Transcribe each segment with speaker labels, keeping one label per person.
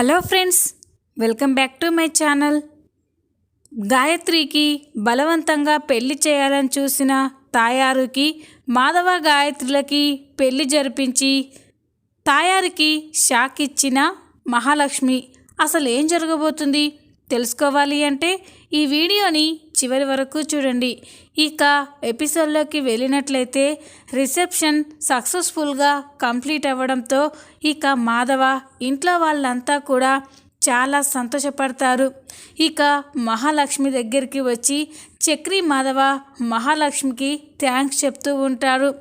Speaker 1: Hello friends welcome back to my channel. గాయత్రికి బలవంతంగా పెళ్ళి చేయాలని చూసిన తాయారుకి మాధవ గాయత్రులకి పెళ్ళి జరిపించి తాయారికి షాక్ ఇచ్చిన మహాలక్ష్మి. అసలు ఏం జరగబోతుంది? తెలుసుకోవాలి అంటే ఈ వీడియోని చివరి వరకు చూడండి. ఇక ఎపిసోడ్లోకి వెళ్ళినట్లయితే రిసెప్షన్ సక్సెస్ఫుల్గా కంప్లీట్ అవ్వడంతో ఇక మాధవ ఇంట్లో వాళ్ళంతా కూడా చాలా సంతోషపడతారు. ఇక మహాలక్ష్మి దగ్గరికి వచ్చి చక్రి మాధవ మహాలక్ష్మికి థ్యాంక్స్ చెప్తూ ఉంటారు.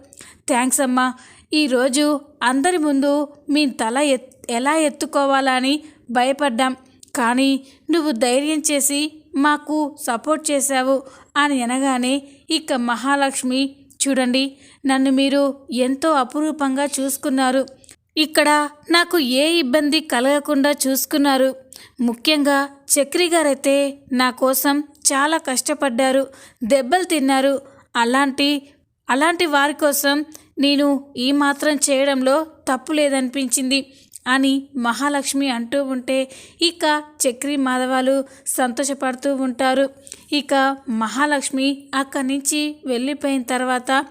Speaker 1: థ్యాంక్స్ అమ్మా. ఈరోజు అందరి ముందు మీ తల ఎత్ ఎలా ఎత్తుకోవాలని భయపడ్డాం. కానీ నువ్వు ధైర్యం చేసి మాకు సపోర్ట్ చేశావు అని అనగానే ఇక మహాలక్ష్మి చూడండి నన్ను మీరు ఎంతో అపురూపంగా చూసుకున్నారు. ఇక్కడ నాకు ఏ ఇబ్బంది కలగకుండా చూసుకున్నారు. ముఖ్యంగా చక్రి గారైతే నా కోసం చాలా కష్టపడ్డారు దెబ్బలు తిన్నారు. అలాంటి అలాంటి వారి కోసం నేను ఈ మాత్రం చేయడంలో తప్పు లేదనిపించింది. అని మహాలక్ష్మి అంటూ ఉంటే ఇక చక్రి మాధవాలు సంతోషపడుతూ ఉంటారు. ఇక మహాలక్ష్మి అక్కడి నుంచి వెళ్ళిపోయిన తర్వాత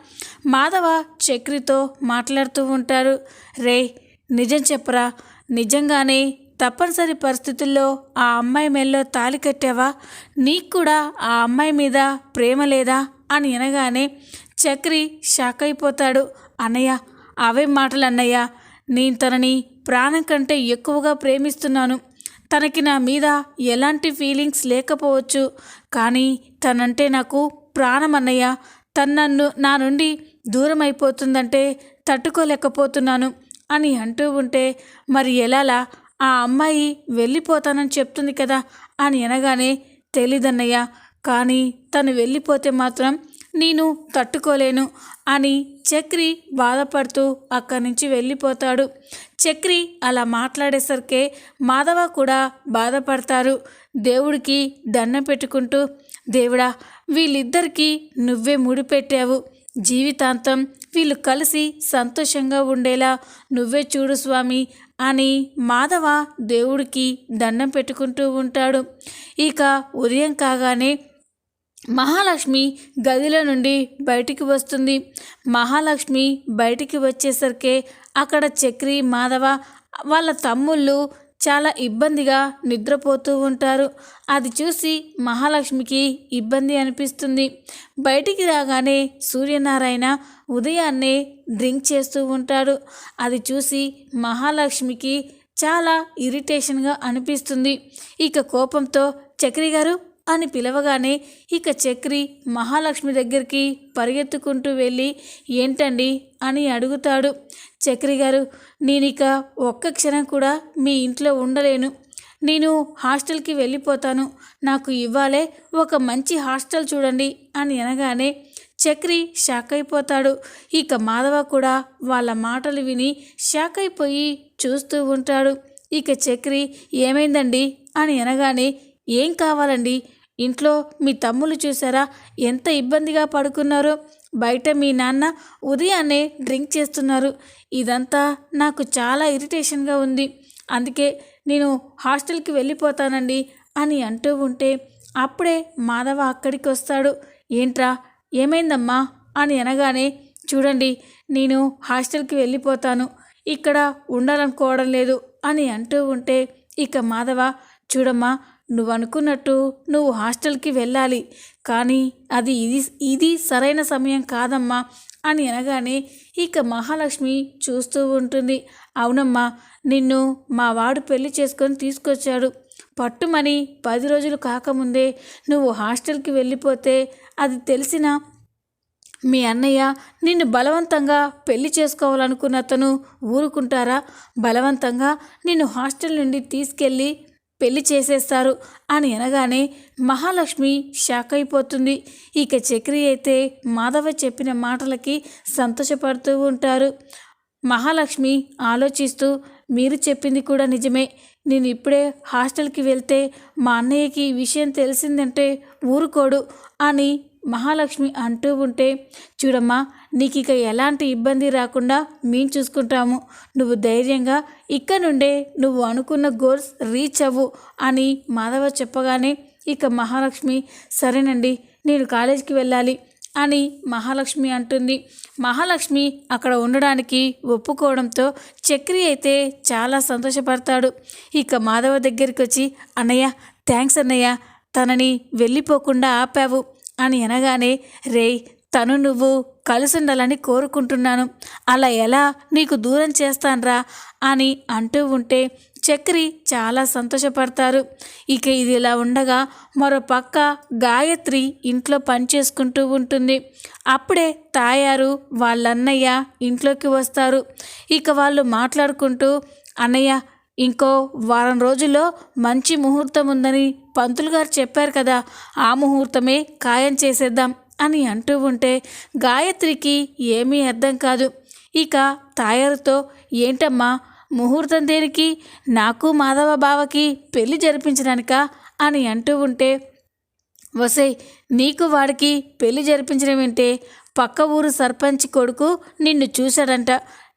Speaker 1: మాధవ చక్రితో మాట్లాడుతూ ఉంటారు. రే నిజం చెప్పరా? నిజంగానే తప్పనిసరి పరిస్థితుల్లో ఆ అమ్మాయి మెల్లో తాలి కట్టావా? నీకు కూడా ఆ అమ్మాయి మీద ప్రేమ లేదా? అని అనగానే చక్రి షాక్ అయిపోతాడు. అన్నయ్య అవే మాటలు అన్నయ్య. నేను తనని ప్రాణం కంటే ఎక్కువగా ప్రేమిస్తున్నాను. తనకి నా మీద ఎలాంటి ఫీలింగ్స్ లేకపోవచ్చు. కానీ తనంటే నాకు ప్రాణం అన్నయ్య. తను నన్ను నా నుండి దూరం అయిపోతుందంటే తట్టుకోలేకపోతున్నాను అని అంటూ ఉంటే మరి ఎలాలా? ఆ అమ్మాయి వెళ్ళిపోతానని చెప్తుంది కదా అని అనగానే తెలీదన్నయ్య. కానీ తను వెళ్ళిపోతే మాత్రం నేను తట్టుకోలేను అని చక్రి బాధపడుతూ అక్కడి నుంచి వెళ్ళిపోతాడు. చక్రి అలా మాట్లాడేసరికే మాధవ కూడా బాధపడతారు. దేవుడికి దండం పెట్టుకుంటూ దేవుడా వీళ్ళిద్దరికీ నువ్వే ముడిపెట్టావు జీవితాంతం వీళ్ళు కలిసి సంతోషంగా ఉండేలా నువ్వే చూడు స్వామి అని మాధవ దేవుడికి దండం పెట్టుకుంటూ ఉంటాడు. ఇక ఉదయం కాగానే మహాలక్ష్మి గదిలో నుండి బయటికి వస్తుంది. మహాలక్ష్మి బయటికి వచ్చేసరికి అక్కడ చక్రి మాధవ వాళ్ళ తమ్ముళ్ళు చాలా ఇబ్బందిగా నిద్రపోతూ ఉంటారు. అది చూసి మహాలక్ష్మికి ఇబ్బంది అనిపిస్తుంది. బయటికి రాగానే సూర్యనారాయణ ఉదయాన్నే డ్రింక్ చేస్తూ ఉంటాడు. అది చూసి మహాలక్ష్మికి చాలా ఇరిటేషన్గా అనిపిస్తుంది. ఇక కోపంతో చక్రి గారు అని పిలవగానే ఇక చక్రి మహాలక్ష్మి దగ్గరికి పరిగెత్తుకుంటూ వెళ్ళి ఏంటండి? అని అడుగుతాడు. చక్రి గారు నేనిక ఒక్క క్షణం కూడా మీ ఇంట్లో ఉండలేను. నేను హాస్టల్కి వెళ్ళిపోతాను. నాకు ఇవ్వాలే ఒక మంచి హాస్టల్ చూడండి అని అనగానే చక్రి షాక్ అయిపోతాడు. ఇక మాధవ కూడా వాళ్ళ మాటలు విని షాక్ అయిపోయి చూస్తూ ఉంటాడు. ఇక చక్రి ఏమైందండి? అని అనగానే ఏం కావాలండి? ఇంట్లో మీ తమ్ముళ్ళు చూసారా? ఎంత ఇబ్బందిగా పడుకున్నారో? బయట మీ నాన్న ఉదయాన్నే డ్రింక్ చేస్తున్నారు. ఇదంతా నాకు చాలా ఇరిటేషన్గా ఉంది. అందుకే నేను హాస్టల్కి వెళ్ళిపోతానండి అని అంటూ ఉంటే అప్పుడే మాధవ అక్కడికి వస్తాడు ఏంట్రా? ఏమైందమ్మా? అని అనగానే చూడండి నేను హాస్టల్కి వెళ్ళిపోతాను. ఇక్కడ ఉండాలనుకోవడం లేదు అని అంటూ ఉంటే ఇక మాధవ చూడమ్మా నువ్వు అనుకున్నట్టు నువ్వు హాస్టల్కి వెళ్ళాలి. కానీ అది ఇది ఇది సరైన సమయం కాదమ్మా అని అనగానే ఇక మహాలక్ష్మి చూస్తూ ఉంటుంది. అవునమ్మా నిన్ను మా వాడు పెళ్ళి చేసుకొని తీసుకొచ్చాడు. పట్టుమని పది రోజులు కాకముందే నువ్వు హాస్టల్కి వెళ్ళిపోతే అది తెలిసిన మీ అన్నయ్య నిన్ను బలవంతంగా పెళ్ళి చేసుకోవాలనుకున్న అతను ఊరుకుంటారా? బలవంతంగా నిన్ను హాస్టల్ నుండి తీసుకెళ్ళి పెళ్ళి చేసేస్తారు అని అనగానే మహాలక్ష్మి షాక్ అయిపోతుంది. ఇక చక్రి అయితే మాధవ చెప్పిన మాటలకి సంతోషపడుతూ ఉంటారు. మహాలక్ష్మి ఆలోచిస్తూ మీరు చెప్పింది కూడా నిజమే. నేను ఇప్పుడే హాస్టల్కి వెళ్తే మా అన్నయ్యకి ఈ విషయం తెలిసిందంటే ఊరుకోడు అని మహాలక్ష్మి అంటూ ఉంటే చూడమ్మా నీకు ఇక ఎలాంటి ఇబ్బంది రాకుండా మేము చూసుకుంటాము. నువ్వు ధైర్యంగా ఇక్కడ నుండే నువ్వు అనుకున్న గోల్స్ రీచ్ అవ్వు అని మాధవ చెప్పగానే ఇక మహాలక్ష్మి సరేనండి నేను కాలేజీకి వెళ్ళాలి అని మహాలక్ష్మి అంటుంది. మహాలక్ష్మి అక్కడ ఉండడానికి ఒప్పుకోవడంతో చక్రి అయితే చాలా సంతోషపడతాడు. ఇక మాధవ దగ్గరికి వచ్చి అన్నయ్య థ్యాంక్స్ అన్నయ్య తనని వెళ్ళిపోకుండా ఆపావు. అని అనగానే రేయ్ తను నువ్వు కలిసి ఉండాలని కోరుకుంటున్నాను. అలా ఎలా నీకు దూరం చేస్తాన్రా? అని అంటూ ఉంటే చక్రి చాలా సంతోషపడతారు. ఇక ఇది ఇలా ఉండగా మరో పక్క గాయత్రి ఇంట్లో పనిచేసుకుంటూ ఉంటుంది. అప్పుడే తాయారు వాళ్ళన్నయ్య ఇంట్లోకి వస్తారు. ఇక వాళ్ళు మాట్లాడుకుంటూ అన్నయ్య ఇంకో వారం రోజుల్లో మంచి ముహూర్తం ఉందని పంతులు గారు చెప్పారు కదా ఆ ముహూర్తమే ఖాయం చేసేద్దాం అని అంటూ ఉంటే గాయత్రికి ఏమీ అర్థం కాదు. ఇక తాయారుతో ఏంటమ్మా ముహూర్తం దేనికి? నాకు మాధవ బావకి పెళ్ళి జరిపించడానిక? అని అంటూ ఉంటే వసై నీకు వాడికి పెళ్ళి జరిపించడం ఏంటే? పక్క ఊరు సర్పంచ్ కొడుకు నిన్ను చూశాడంట.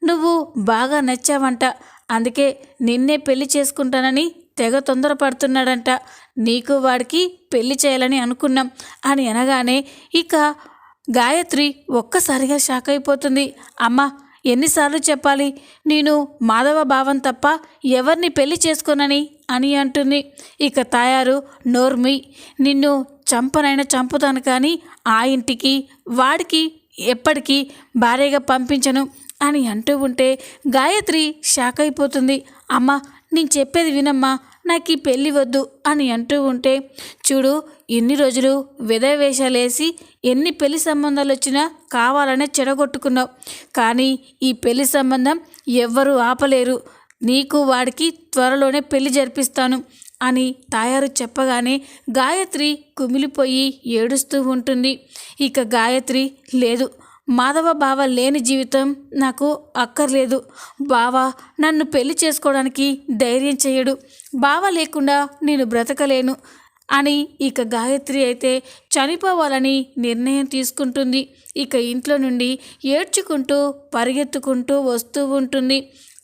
Speaker 1: నువ్వు బాగా నచ్చావంట. అందుకే నిన్నే పెళ్ళి చేసుకుంటానని తెగ తొందరపడుతున్నాడంట నీకు వాడికి పెళ్ళి చేయాలని అనుకున్నాం. అని అనగానే ఇక గాయత్రి ఒక్కసారిగా షాక్ అయిపోతుంది. అమ్మ ఎన్నిసార్లు చెప్పాలి? నేను మాధవ భావం తప్ప ఎవరిని పెళ్ళి చేసుకోనని? అని అంటుంది. ఇక తాయారు నోర్మి నిన్ను చంపనైనా చంపుతాను కానీ ఆ ఇంటికి వాడికి ఎప్పటికీ భార్యగా పంపించను అని అంటూ ఉంటే గాయత్రి షాక్ అయిపోతుంది. అమ్మ నేను చెప్పేది వినమ్మా నాకు ఈ పెళ్ళి వద్దు అని అంటూ ఉంటే చూడు ఎన్ని రోజులు వేసి ఎన్ని పెళ్ళి సంబంధాలు వచ్చినా కావాలనే చెడగొట్టుకున్నావు. కానీ ఈ పెళ్ళి సంబంధం ఎవ్వరూ ఆపలేరు. నీకు వాడికి త్వరలోనే పెళ్ళి జరిపిస్తాను అని తాయారు చెప్పగానే గాయత్రి కుమిలిపోయి ఏడుస్తూ ఉంటుంది. ఇక గాయత్రి లేదు మాధవ బావ లేని జీవితం నాకు అక్కర్లేదు. బావ నన్ను పెళ్ళి చేసుకోవడానికి ధైర్యం చేయడు. బావ లేకుండా నేను బ్రతకలేను అని ఇక గాయత్రి అయితే చనిపోవాలని నిర్ణయం తీసుకుంటుంది. ఇక ఇంట్లో నుండి ఏడ్చుకుంటూ పరిగెత్తుకుంటూ వస్తూ ఉంటుంది.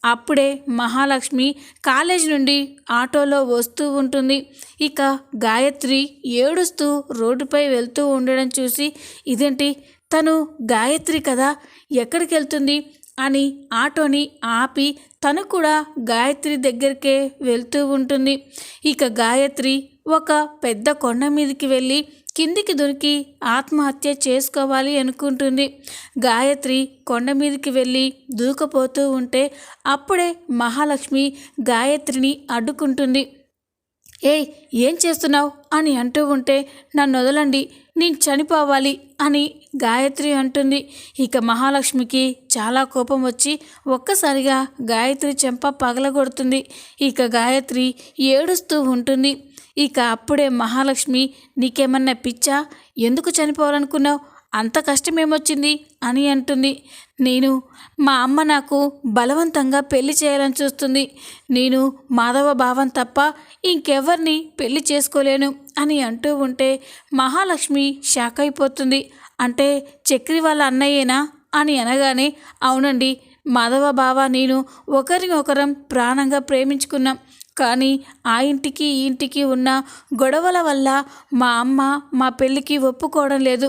Speaker 1: అప్పుడే మహాలక్ష్మి కాలేజ్ నుండి ఆటోలో వస్తూ ఉంటుంది. ఇక గాయత్రి ఏడుస్తూ రోడ్డుపై వెళ్తూ ఉండడం చూసి ఇదేంటి తను గాయత్రి కదా ఎక్కడికి వెళ్తుంది? అని ఆటోని ఆపి తను కూడా గాయత్రి దగ్గరికే వెళ్తూ ఉంటుంది. ఇక గాయత్రి ఒక పెద్ద కొండ మీదకి వెళ్ళి కిందికి దొరికి ఆత్మహత్య చేసుకోవాలి అనుకుంటుంది. గాయత్రి కొండ మీదకి వెళ్ళి దూకపోతూ ఉంటే అప్పుడే మహాలక్ష్మి గాయత్రిని అడ్డుకుంటుంది. ఏయ్ ఏం చేస్తున్నావు? అని అంటూ ఉంటే నన్ను వదలండి నేను చనిపోవాలి అని గాయత్రి అంటుంది. ఇక మహాలక్ష్మికి చాలా కోపం వచ్చి ఒక్కసారిగా గాయత్రి చెంప పగలగొడుతుంది. ఇక గాయత్రి ఏడుస్తూ ఉంటుంది. ఇక అప్పుడే మహాలక్ష్మి నీకేమన్నా పిచ్చా? ఎందుకు చనిపోవాలనుకున్నావు? అంత కష్టమేమొచ్చింది? అని అంటుంది. నేను మా అమ్మ నాకు బలవంతంగా పెళ్ళి చేయాలని చూస్తుంది. నేను మాధవ భావం తప్ప ఇంకెవరిని పెళ్ళి చేసుకోలేను అని అంటూ ఉంటే మహాలక్ష్మి షాక్ అయిపోతుంది. అంటే చక్రి వాళ్ళ అన్నయ్యేనా? అని అనగానే అవునండి మాధవ బావ నేను ఒకరిని ఒకరం ప్రాణంగా ప్రేమించుకున్నాం. కానీ ఆ ఇంటికి ఈ ఇంటికి ఉన్న గొడవల వల్ల మా అమ్మ మా పెళ్ళికి ఒప్పుకోవడం లేదు.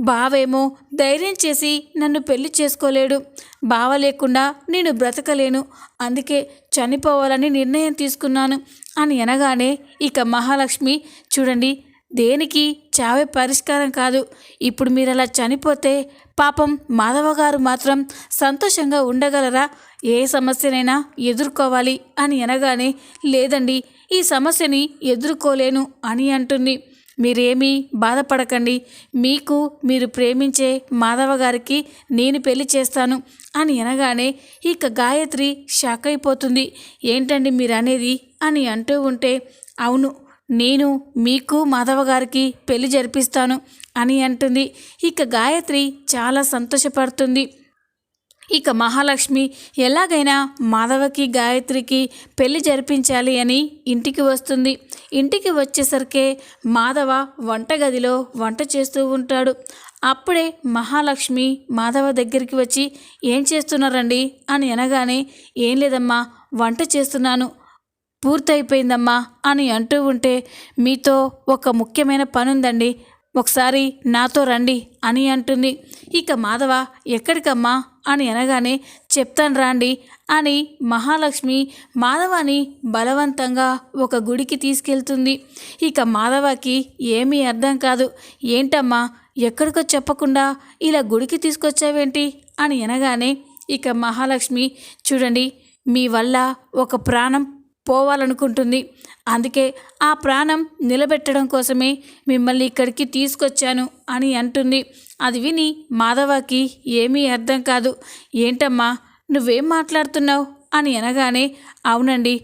Speaker 1: బావేమో ధైర్యం చేసి నన్ను పెళ్ళి చేసుకోలేడు. బావ లేకుండా నేను బ్రతకలేను. అందుకే చనిపోవాలని నిర్ణయం తీసుకున్నాను అని అనగానే ఇక మహాలక్ష్మి చూడండి దేనికి చావే పరిష్కారం కాదు. ఇప్పుడు మీరు అలా చనిపోతే పాపం మాధవ గారు మాత్రం సంతోషంగా ఉండగలరా? ఏ సమస్యనైనా ఎదుర్కోవాలి అని అనగానే లేదండి ఈ సమస్యని ఎదుర్కోలేను అని అంటుంది. మీరేమీ బాధపడకండి మీకు మీరు ప్రేమించే మాధవ గారికి నేను పెళ్ళి చేస్తాను అని అనగానే ఇక గాయత్రి షాక్ అయిపోతుంది. ఏంటండి మీరు అనేది అని అంటూ ఉంటే అవును నేను మీకు మాధవ గారికి పెళ్ళి జరిపిస్తాను అని అంటుంది. ఇక గాయత్రి చాలా సంతోషపడుతుంది. ఇక మహాలక్ష్మి ఎలాగైనా మాధవకి గాయత్రికి పెళ్ళి జరిపించాలి అని ఇంటికి వస్తుంది. ఇంటికి వచ్చేసరికే మాధవ వంటగదిలో వంట చేస్తూ ఉంటాడు. అప్పుడే మహాలక్ష్మి మాధవ దగ్గరికి వచ్చి ఏం చేస్తున్నారండి? అని అనగానే ఏం లేదమ్మా వంట చేస్తున్నాను. పూర్తయిపోయిందమ్మా అని అంటూ ఉంటే మీతో ఒక ముఖ్యమైన పని ఉందండి ఒకసారి నాతో రండి అని అంటుంది. ఇక మాధవ ఎక్కడికమ్మా? అని అనగానే చెప్తాను రాండి అని మహాలక్ష్మి మాధవాని బలవంతంగా ఒక గుడికి తీసుకెళ్తుంది. ఇక మాధవకి ఏమీ అర్థం కాదు. ఏంటమ్మా? ఎక్కడికో చెప్పకుండా ఇలా గుడికి తీసుకొచ్చావేంటి? అని అనగానే ఇక మహాలక్ష్మి చూడండి మీ వల్ల ఒక ప్రాణం పోవాలనుకుంటుంది. అందుకే ఆ ప్రాణం నిలబెట్టడం కోసమే మిమ్మల్ని ఇక్కడికి తీసుకొచ్చాను అని అంటుంది. అది విని మాధవకి ఏమీ అర్థం కాదు. ఏంటమ్మా నువ్వేం మాట్లాడుతున్నావు? అని అనగానే అవునండి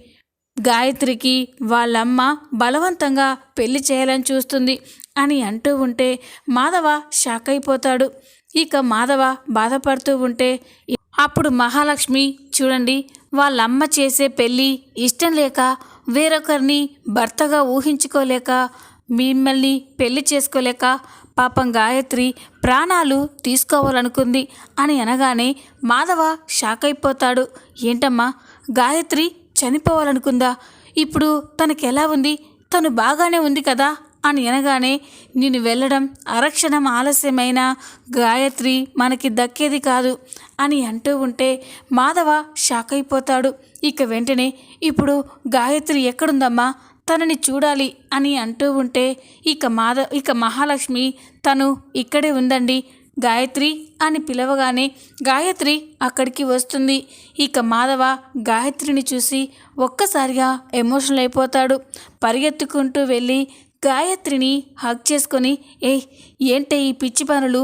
Speaker 1: గాయత్రికి వాళ్ళమ్మ బలవంతంగా పెళ్ళి చేయాలని చూస్తుంది అని అంటూ ఉంటే మాధవ షాక్ అయిపోతాడు. ఇక మాధవ బాధపడుతూ ఉంటే అప్పుడు మహాలక్ష్మి చూడండి వాళ్ళమ్మ చేసే పెళ్ళి ఇష్టం లేక వేరొకరిని భర్తగా ఊహించుకోలేక మిమ్మల్ని పెళ్ళి చేసుకోలేక పాపం గాయత్రి ప్రాణాలు తీసుకోవాలనుకుంది అని అనగానే మాధవ షాక్ అయిపోతాడు. ఏంటమ్మా గాయత్రి చనిపోవాలనుకుందా? ఇప్పుడు తనకెలా ఉంది? తను బాగానే ఉంది కదా? అని అనగానే నేను వెళ్ళడం అరక్షణం ఆలస్యమైన గాయత్రి మనకి దక్కేది కాదు అని అంటూ ఉంటే మాధవ షాక్ అయిపోతాడు. ఇక వెంటనే ఇప్పుడు గాయత్రి ఎక్కడుందమ్మా? తనని చూడాలి అని అంటూ ఉంటే ఇక మాధ ఇక మహాలక్ష్మి తను ఇక్కడే ఉందండి. గాయత్రి అని పిలవగానే గాయత్రి అక్కడికి వస్తుంది. ఇక మాధవ గాయత్రిని చూసి ఒక్కసారిగా ఎమోషనల్ అయిపోతాడు. పరిగెత్తుకుంటూ వెళ్ళి గాయత్రిని హక్ చేసుకొని ఏ ఏంటే ఈ పిచ్చి పనులు?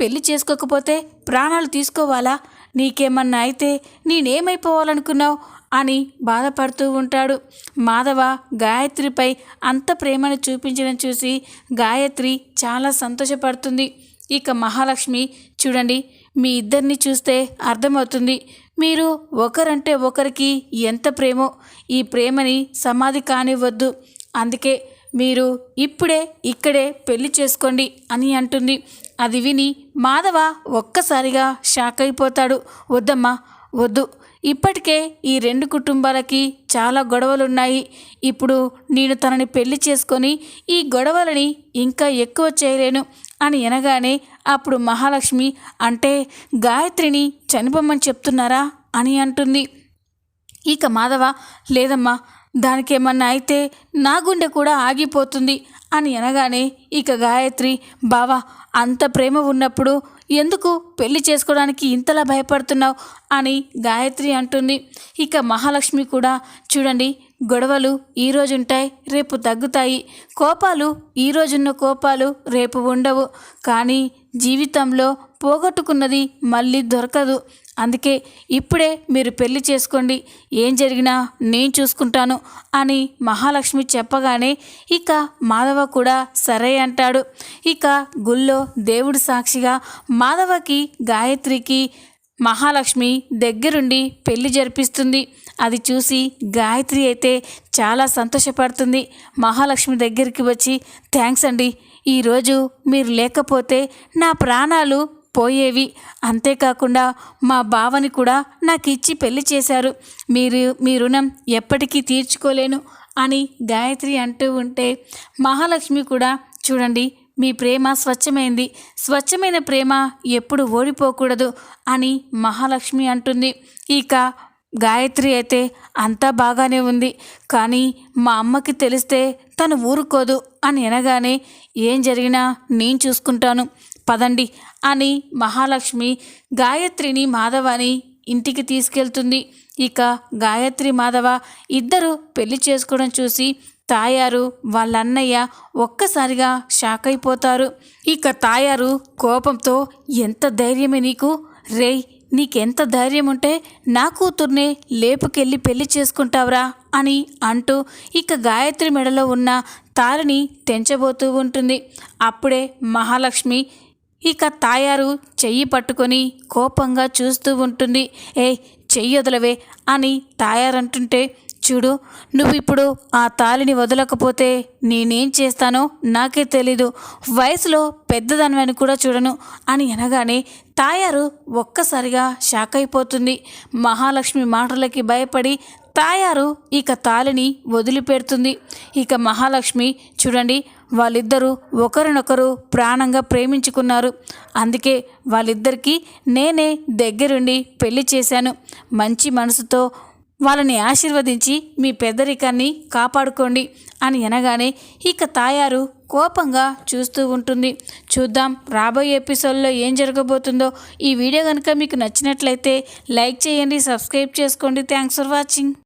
Speaker 1: పెళ్ళి చేసుకోకపోతే ప్రాణాలు తీసుకోవాలా? నీకేమన్నా అయితే నేనేమైపోవాలనుకున్నావు? అని బాధపడుతూ ఉంటాడు. మాధవ గాయత్రిపై అంత ప్రేమను చూపించడం చూసి గాయత్రి చాలా సంతోషపడుతుంది. ఇక మహాలక్ష్మి చూడండి మీ ఇద్దరిని చూస్తే అర్థమవుతుంది. మీరు ఒకరంటే ఒకరికి ఎంత ప్రేమో. ఈ ప్రేమని సమాధి కానివ్వద్దు. అందుకే మీరు ఇప్పుడే ఇక్కడే పెళ్ళి చేసుకోండి అని అంటుంది. అది విని మాధవ ఒక్కసారిగా షాక్ అయిపోతాడు. వద్దమ్మా వద్దు. ఇప్పటికే ఈ రెండు కుటుంబాలకి చాలా గొడవలున్నాయి. ఇప్పుడు నేను తనని పెళ్ళి చేసుకొని ఈ గొడవలని ఇంకా ఎక్కువ చేయలేను అని అనగానే అప్పుడు మహాలక్ష్మి అంటే గాయత్రిని చనిపోమని చెప్తున్నారా అని అంటుంది. ఇక మాధవ లేదమ్మా దానికేమన్నా అయితే నా గుండె కూడా ఆగిపోతుంది అని అనగానే ఇక గాయత్రి బావా అంత ప్రేమ ఉన్నప్పుడు ఎందుకు పెళ్ళి చేసుకోవడానికి ఇంతలా భయపడుతున్నావు? అని గాయత్రి అంటుంది. ఇక మహాలక్ష్మి కూడా చూడండి గొడవలు ఈరోజు ఉంటాయి రేపు తగ్గుతాయి. కోపాలు ఈరోజున్న కోపాలు రేపు ఉండవు. కానీ జీవితంలో పోగొట్టుకున్నది మళ్ళీ దొరకదు. అందుకే ఇప్పుడే మీరు పెళ్ళి చేసుకోండి. ఏం జరిగినా నేను చూసుకుంటాను అని మహాలక్ష్మి చెప్పగానే ఇక మాధవ కూడా సరే అంటాడు. ఇక గుళ్ళో దేవుడు సాక్షిగా మాధవకి గాయత్రికి మహాలక్ష్మి దగ్గరుండి పెళ్ళి జరిపిస్తుంది. అది చూసి గాయత్రి అయితే చాలా సంతోషపడుతుంది. మహాలక్ష్మి దగ్గరికి వచ్చి థ్యాంక్స్ అండి. ఈరోజు మీరు లేకపోతే నా ప్రాణాలు పోయేవి. అంతేకాకుండా మా బావని కూడా నాకు ఇచ్చి పెళ్ళి చేశారు. మీరు మీ రుణం ఎప్పటికీ తీర్చుకోలేను అని గాయత్రి అంటూ ఉంటే మహాలక్ష్మి కూడా చూడండి మీ ప్రేమ స్వచ్ఛమైంది. స్వచ్ఛమైన ప్రేమ ఎప్పుడు ఓడిపోకూడదు అని మహాలక్ష్మి అంటుంది. ఇక గాయత్రి అయితే అంతా బాగానే ఉంది. కానీ మా అమ్మకి తెలిస్తే తను ఊరుకోదు అని అనగానే ఏం జరిగినా నేను చూసుకుంటాను. పదండి అని మహాలక్ష్మి గాయత్రిని మాధవని ఇంటికి తీసుకెళ్తుంది. ఇక గాయత్రి మాధవ ఇద్దరు పెళ్ళి చేసుకోవడం చూసి తాయారు వాళ్ళ అన్నయ్య ఒక్కసారిగా షాక్ అయిపోతారు. ఇక తాయారు కోపంతో ఎంత ధైర్యమే నీకు? రేయ్ నీకెంత ధైర్యం ఉంటే నా కూతుర్నే లేపుకెళ్ళి పెళ్ళి చేసుకుంటావురా అని అంటూ ఇక గాయత్రి మెడలో ఉన్న తారని తెంచబోతూ ఉంటుంది. అప్పుడే మహాలక్ష్మి ఇక తాయారు చెయ్యి పట్టుకొని కోపంగా చూస్తూ ఉంటుంది. ఏ చెయ్యి వదలవే అని తాయారంటుంటే చూడు నువ్వు ఇప్పుడు ఆ తాలిని వదలకపోతే నేనేం చేస్తానో నాకే తెలీదు. వయసులో పెద్దదానివని కూడా చూడను అని అనగానే తాయారు ఒక్కసారిగా షాక్ అయిపోతుంది మహాలక్ష్మి మాటలకి భయపడి తాయారు ఇక తాలిని వదిలిపెడుతుంది. ఇక మహాలక్ష్మి చూడండి వాళ్ళిద్దరూ ఒకరినొకరు ప్రాణంగా ప్రేమించుకున్నారు. అందుకే వాళ్ళిద్దరికీ నేనే దగ్గరుండి పెళ్ళి చేశాను. మంచి మనసుతో వాళ్ళని ఆశీర్వదించి మీ పెద్దరికాన్ని కాపాడుకోండి అని అనగానే ఇక తాయారు కోపంగా చూస్తూ ఉంటుంది. చూద్దాం రాబోయే ఎపిసోడ్లో ఏం జరగబోతుందో. ఈ వీడియో కనుక మీకు నచ్చినట్లయితే లైక్ చేయండి సబ్స్క్రైబ్ చేసుకోండి. Thanks for watching.